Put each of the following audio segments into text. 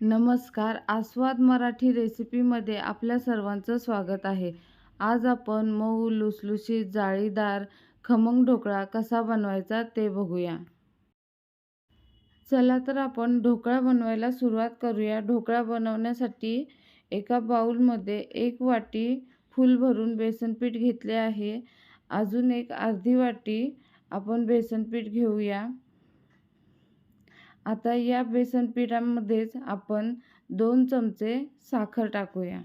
नमस्कार. आस्वाद मराठी रेसिपीमध्ये आपल्या सर्वांचं स्वागत आहे. आज आपण मऊ लुसलुशीत जाळीदार खमंग ढोकळा कसा बनवायचा ते बघूया. चला तर आपण ढोकळा बनवायला सुरुवात करूया. ढोकळा बनवण्यासाठी एका बाउलमध्ये एक वाटी फुल भरून बेसनपीठ घेतले आहे. अजून एक अर्धी वाटी आपण बेसनपीठ घेऊया. आता या बेसन पिठामध्येच आपण दोन चमचे साखर टाकूया.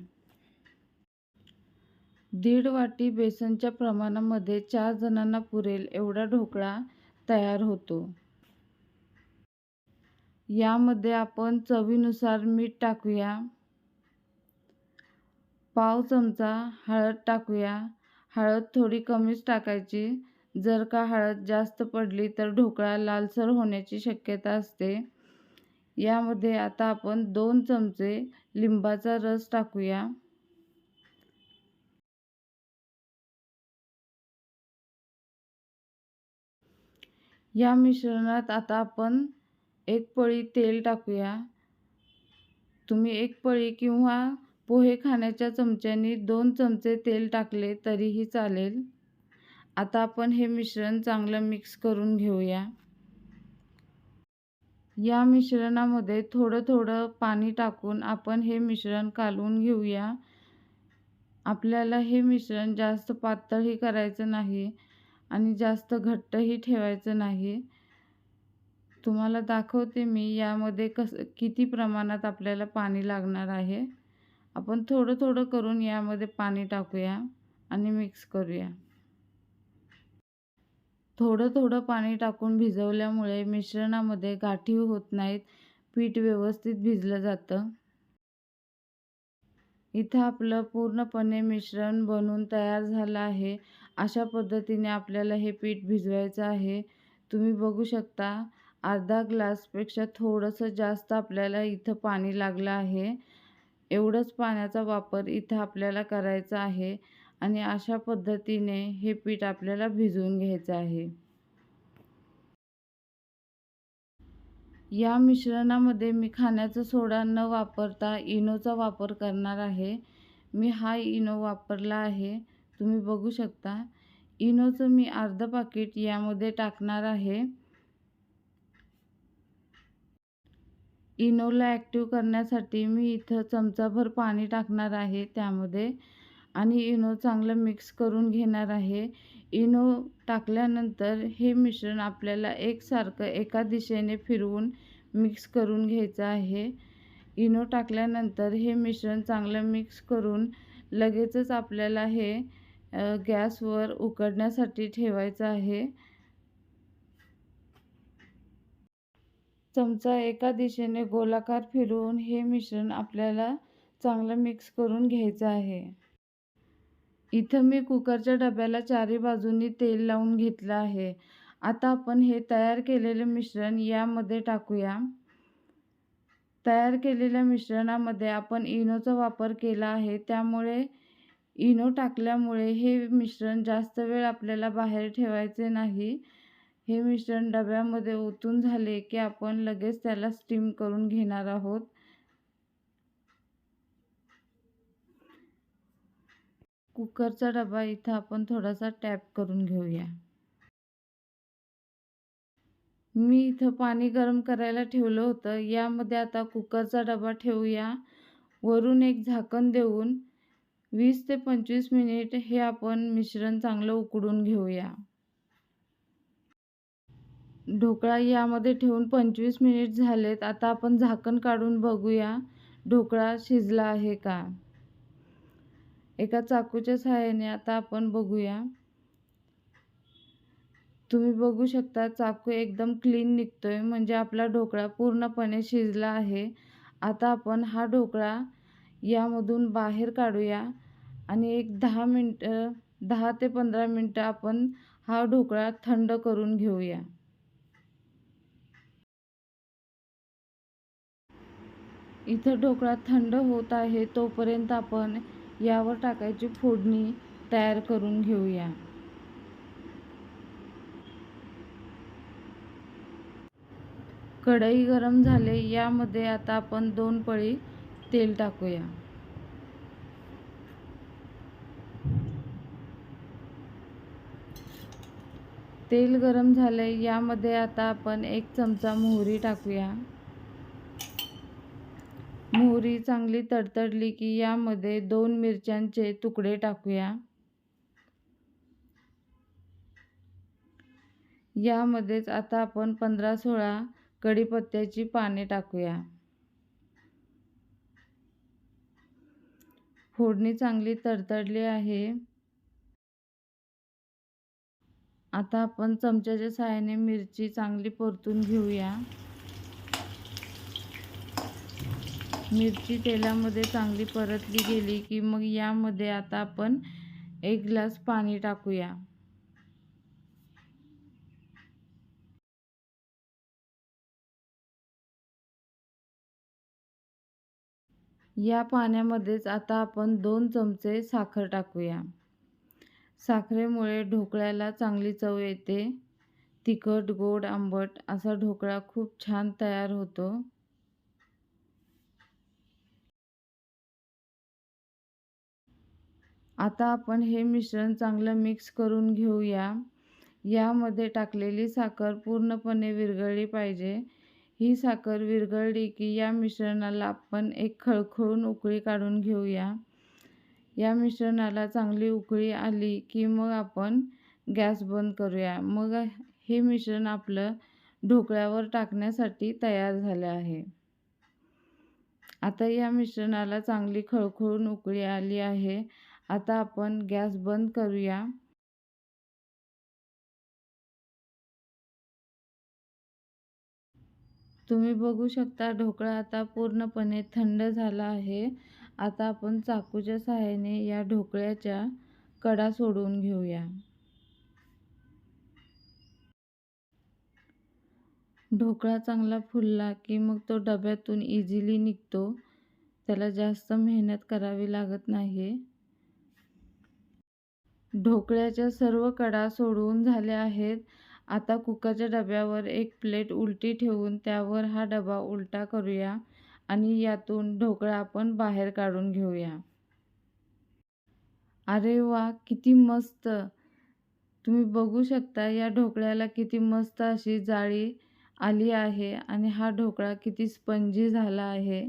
दीड वाटी बेसनच्या प्रमाणामध्ये चार जणांना पुरेल एवढा ढोकळा तयार होतो. यामध्ये आपण चवीनुसार मीठ टाकूया. पाव चमचा हळद टाकूया. हळद थोडी कमीच टाकायची. जर का हळद जास्त पडली तर ढोकळा लालसर होण्याची शक्यता असते. यामध्ये आता आपण दोन चमचे लिंबाचा रस टाकूया. या मिश्रणात आता आपण एक पळी तेल टाकूया. तुम्ही एक पळी किंवा पोहे खाण्याच्या चमच्यानी दोन चमचे तेल टाकले तरीही चालेल. आता आपण हे मिश्रण चांगलं मिक्स करून घेऊया. या मिश्रणामध्ये थोडं थोडं पाणी टाकून आपण हे मिश्रण कालवून घेऊया. आपल्याला हे मिश्रण जास्त पातळही करायचं नाही आणि जास्त घट्टही ठेवायचं नाही. तुम्हाला दाखवते मी यामध्ये कसं किती प्रमाणात आपल्याला पाणी लागणार आहे. आपण थोडं थोडं करून यामध्ये पाणी टाकूया आणि मिक्स करूया. थोडं थोडं पाणी टाकून भिजवल्यामुळे मिश्रणामध्ये गाठी होत नाहीत. पीठ व्यवस्थित भिजलं जातं. इथं आपलं पूर्णपणे मिश्रण बनून तयार झालं आहे. अशा पद्धतीने आपल्याला हे पीठ भिजवायचं आहे. तुम्ही बघू शकता अर्धा ग्लासपेक्षा थोडंसं जास्त आपल्याला इथं पाणी लागलं आहे. एवढंच पाण्याचा वापर इथं आपल्याला करायचा आहे. आणि अशा पद्धतीने हे पीठ आपल्याला भिजवून घ्यायचं आहे. या मिश्रणामध्ये मी खाण्याचा सोडा न वापरता इनोचा वापर करणार आहे. मी हा इनो वापरला आहे. तुम्ही बघू शकता. इनोचं मी अर्धं पाकिट यामध्ये टाकणार आहे. इनोला ॲक्टिव्ह करण्यासाठी मी इथं चमचाभर पाणी टाकणार आहे त्यामध्ये. आणि इनो चांगलं मिक्स करून घेणार आहे. इनो टाकल्यानंतर हे मिश्रण आपल्याला एकसारखं एका दिशेने फिरवून मिक्स करून घ्यायचं आहे. इनो टाकल्यानंतर हे मिश्रण चांगलं मिक्स करून लगेचच आपल्याला हे गॅसवर उकडण्यासाठी ठेवायचं आहे. चमचा एका दिशेने गोलाकार फिरवून हे मिश्रण आपल्याला चांगलं मिक्स करून घ्यायचं आहे. इथं मी कुकरच्या डब्याला चारी बाजूंनी तेल लावून घेतलं आहे. आता आपण हे तयार केलेले मिश्रण यामध्ये टाकूया. तयार केलेल्या मिश्रणामध्ये आपण इनोचा वापर केला आहे. त्यामुळे इनो टाकल्यामुळे हे मिश्रण जास्त वेळ आपल्याला बाहेर ठेवायचे नाही. हे मिश्रण डब्यामध्ये ओतून झाले की आपण लगेच त्याला स्टीम करून घेणार आहोत. कुकरचा डबा इथं आपण थोडासा टॅप करून घेऊया. मी इथं पाणी गरम करायला ठेवलं होतं. यामध्ये आता कुकरचा डबा ठेवूया. वरून एक झाकण देऊन वीस ते पंचवीस मिनिट हे आपण मिश्रण चांगलं उकडून घेऊया. ढोकळा यामध्ये ठेवून पंचवीस मिनिट झालेत. आता आपण झाकण काढून बघूया. ढोकळा शिजला आहे का? एका चाकूच्या सहाय्याने आता आपण बघूया. तुम्ही बघू शकता चाकू एकदम क्लीन निघतो आहे म्हणजे आपला ढोकळा पूर्णपणे शिजला आहे. आता आपण हा ढोकळा यामधून बाहेर काढूया आणि एक दहा मिनटं दहा ते पंधरा मिनटं आपण हा ढोकळा थंड करून घेऊया. इथं ढोकळा थंड होत आहे तोपर्यंत आपण यावर टाकायची फोडणी तयार करून घेऊया. कढई गरम झाले यामध्ये आता आपण दोन पळी तेल टाकूया. तेल गरम झाले यामध्ये आता आपण एक चमचा मोहरी टाकूया. मोहरी चांगली तडतडली की यामध्ये दोन मिरच्यांचे तुकडे टाकूया. यामध्येच आता आपण पंधरा सोळा कढीपत्त्याची पाने टाकूया. फोडणी चांगली तडतडली आहे. आता आपण चमच्याच्या सहाय्याने मिरची चांगली परतून घेऊया. मिरची तेलामध्ये चांगली परतली गेली की मग यामध्ये आता आपण एक ग्लास पाणी टाकूया. या पाण्यामध्येच आता आपण दोन चमचे साखर टाकूया. साखरेमुळे ढोकळ्याला चांगली चव येते. तिखट गोड आंबट असा ढोकळा खूप छान तयार होतो. आता आपण हे मिश्रण चांगलं मिक्स करून घेऊया. यामध्ये टाकलेली साखर पूर्णपणे विरघळली पाहिजे. ही साखर विरघळली की या मिश्रणाला आपण एक खळखळून उकळी काढून घेऊया. या मिश्रणाला चांगली उकळी आली की मग आपण गॅस बंद करूया. मग हे मिश्रण आपलं ढोकळ्यावर टाकण्यासाठी तयार झाले आहे. आता या मिश्रणाला चांगली खळखळून उकळी आली आहे. आता आपण गॅस बंद करूया. तुम्ही बघू शकता ढोकळा आता पूर्णपणे थंड झाला आहे. आता आपण चाकूच्या सहाय्याने या ढोकळ्याच्या कडा सोडून घेऊया. ढोकळा चांगला फुलला की मग तो डब्यातून इझिली निघतो. त्याला जास्त मेहनत करावी लागत नाही. ढोकळ्याच्या सर्व कडा सोडवून झाल्या आहेत. आता कुकरच्या डब्यावर एक प्लेट उलटी ठेवून त्यावर हा डबा उलटा करूया आणि यातून ढोकळा आपण बाहेर काढून घेऊया. अरे वा किती मस्त! तुम्ही बघू शकता या ढोकळ्याला किती मस्त अशी जाळी आली आहे आणि हा ढोकळा किती स्पंजी झाला आहे.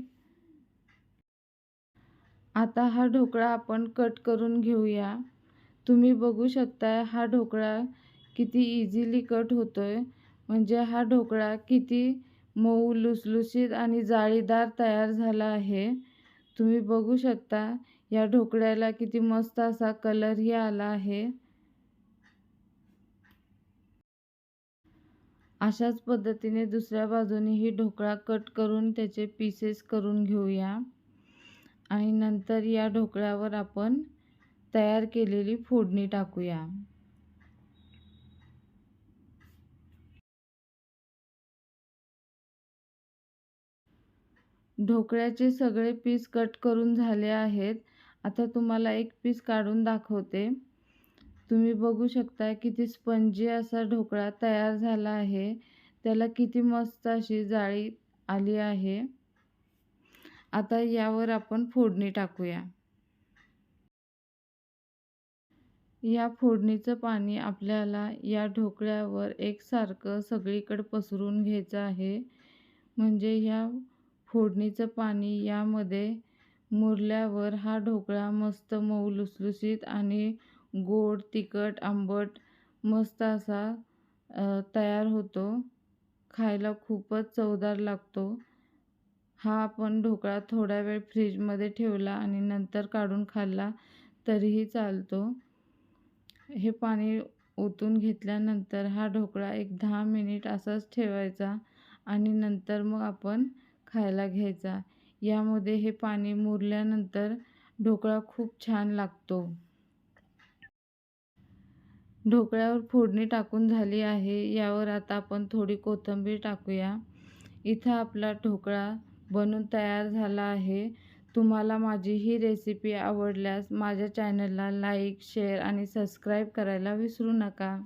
आता हा ढोकळा आपण कट करून घेऊया. तुम्ही बघू शकता हा ढोकळा किती इझिली कट होतो आहे म्हणजे हा ढोकळा किती मऊ लुसलुशीत आणि जाळीदार तयार झाला आहे. तुम्ही बघू शकता या ढोकळ्याला किती मस्त असा कलरही आला आहे. अशाच पद्धतीने दुसऱ्या बाजूनेही ढोकळा कट करून त्याचे पीसेस करून घेऊया. आणि नंतर या ढोकळ्यावर आपण तयार केलेली फोडणी टाकूया. ढोकळ्याचे सगळे पीस कट करून झाले आहेत. आता तुम्हाला एक पीस काढून दाखवते. तुम्ही बघू शकता किती स्पंजी असा ढोकळा तयार झाला आहे. त्याला किती मस्त अशी जाळी आली आहे. आता यावर आपण फोडणी टाकूया. या फोडणीचं पाणी आपल्याला या ढोकळ्यावर एकसारखं सगळीकडे पसरून घ्यायचं आहे. म्हणजे ह्या फोडणीचं पाणी यामध्ये मुरल्यावर हा ढोकळा मस्त मऊ लुसलुसीत आणि गोड तिखट आंबट मस्त असा तयार होतो. खायला खूपच चवदार लागतो. हा आपण ढोकळा थोडा वेळ फ्रीजमध्ये ठेवला आणि नंतर काढून खाल्ला तरीही चालतो. हे पाणी ओतून घेतल्यानंतर हा ढोकळा एक दहा मिनिट असाच ठेवायचा आणि नंतर मग आपण खायला घ्यायचा. यामध्ये हे पाणी मुरल्यानंतर ढोकळा खूप छान लागतो. ढोकळ्यावर फोडणी टाकून झाली आहे. यावर आता आपण थोडी कोथिंबीर टाकूया. इथं आपला ढोकळा बनून तयार झाला आहे. तुम्हाला माझी ही रेसिपी आवडल्यास माझ्या चॅनलला लाईक शेअर आणि सबस्क्राईब करायला विसरू नका.